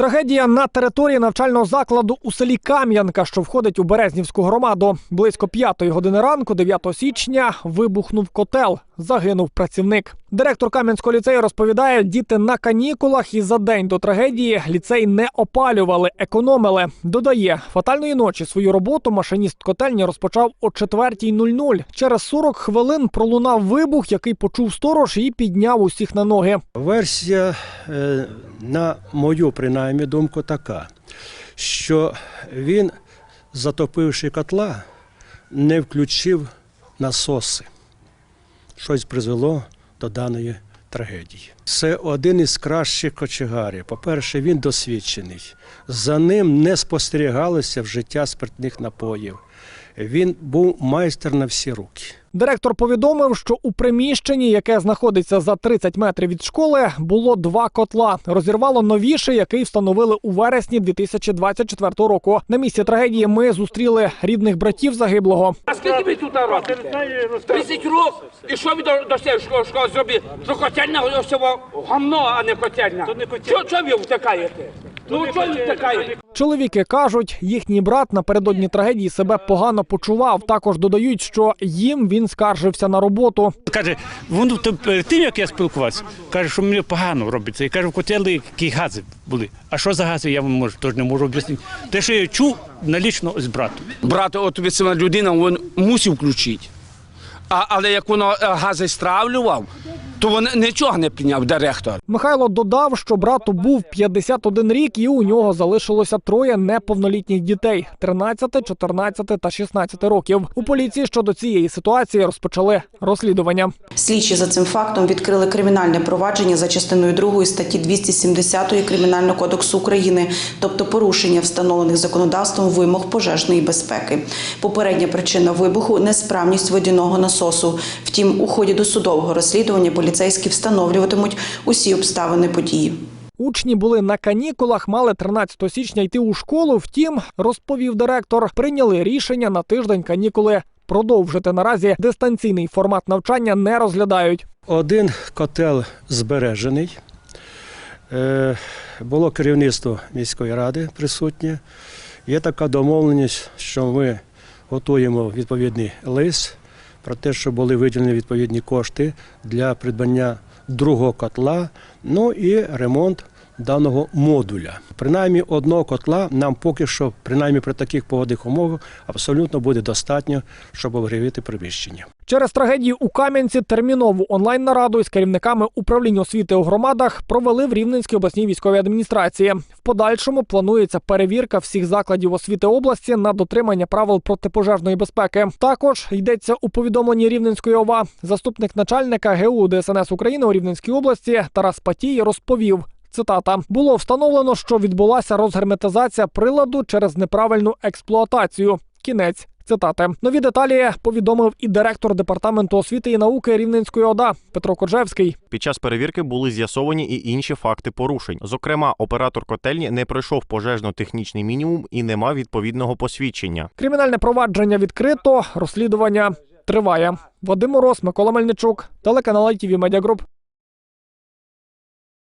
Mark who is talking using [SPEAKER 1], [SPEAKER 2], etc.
[SPEAKER 1] Трагедія на території навчального закладу у селі Кам'янка, що входить у Березнівську громаду. Близько п'ятої години ранку, 9 січня, вибухнув котел. Загинув працівник. Директор Кам'янського ліцею розповідає, діти на канікулах і за день до трагедії ліцей не опалювали, економили. Додає, фатальної ночі свою роботу машиніст котельні розпочав о 4.00. Через 40 хвилин пролунав вибух, який почув сторож і підняв усіх на ноги.
[SPEAKER 2] Версія, е, на мою принаймні думку, така, що він, затопивши котла, не включив насоси. Щось призвело до даної трагедії. Це один із кращих кочегарів. По-перше, він досвідчений. За ним не спостерігалося вжиття спиртних напоїв. Він був майстер на всі руки.
[SPEAKER 1] Директор повідомив, що у приміщенні, яке знаходиться за 30 метрів від школи, було два котла. Розірвало новіше, який встановили у вересні 2024 року. На місці трагедії ми зустріли рідних братів загиблого.
[SPEAKER 3] А скільки ви тут робите? 30 років. І що ви до, цієї школи, зробили? Що котельня ось цього гамно, а не котельня. Чого, чого ви втикаєте? Ну чого ви втикаєте?
[SPEAKER 1] Чоловіки кажуть, їхній брат напередодні трагедії себе погано почував. Також додають, що їм він скаржився на роботу.
[SPEAKER 4] Каже, воно то тим, як я спілкувався, каже, що мені погано робиться. І каже, в котелі які гази були. А що за гази, я вам можу, теж не можу об'яснити. Те, що я чув налічно з братом.
[SPEAKER 3] Брат, от відсина людина, він мусив включити. А, але як воно е, гази стравлював, то він нічого не прийняв директор.
[SPEAKER 1] Михайло додав, що брату був 51 рік, і у нього залишилося троє неповнолітніх дітей: 13, 14 та 16 років. У поліції щодо цієї ситуації розпочали розслідування.
[SPEAKER 5] Слідчі за цим фактом відкрили кримінальне провадження за частиною 2 статті 270 Кримінального кодексу України, тобто порушення встановлених законодавством вимог пожежної безпеки. Попередня причина вибуху несправність водяного насосу. Втім, у ході досудового розслідування поліцейські встановлюватимуть усі обставини події.
[SPEAKER 1] Учні були на канікулах, мали 13 січня йти у школу. Втім, розповів директор, прийняли рішення на тиждень канікули продовжити. Наразі дистанційний формат навчання не розглядають.
[SPEAKER 2] Один котел збережений. Е, Було керівництво міської ради присутнє. Є така домовленість, що ми готуємо відповідний лист про те, що були виділені відповідні кошти для придбання другого котла, ну і ремонт даного модуля. Принаймні одного котла нам поки що, принаймні при таких погодних умовах, абсолютно буде достатньо, щоб обгрівити приміщення.
[SPEAKER 1] Через трагедію у Кам'янці термінову онлайн-нараду із керівниками управління освіти у громадах провели в Рівненській обласній військовій адміністрації. В подальшому планується перевірка всіх закладів освіти області на дотримання правил протипожежної безпеки. Також йдеться у повідомленні Рівненської ОВА. Заступник начальника ГУ ДСНС України у Рівненській області Тарас Патій розповів. Цитата було встановлено, що відбулася розгерметизація приладу через неправильну експлуатацію. Кінець цитати. Нові деталі повідомив і директор департаменту освіти і науки Рівненської ОДА Петро Коджевський.
[SPEAKER 6] Під час перевірки були з'ясовані і інші факти порушень. Зокрема, оператор котельні не пройшов пожежно-технічний мінімум і не мав відповідного посвідчення.
[SPEAKER 1] Кримінальне провадження відкрито. Розслідування триває. Вадим Мороз, Микола Мельничук, телеканал ITV Media Group.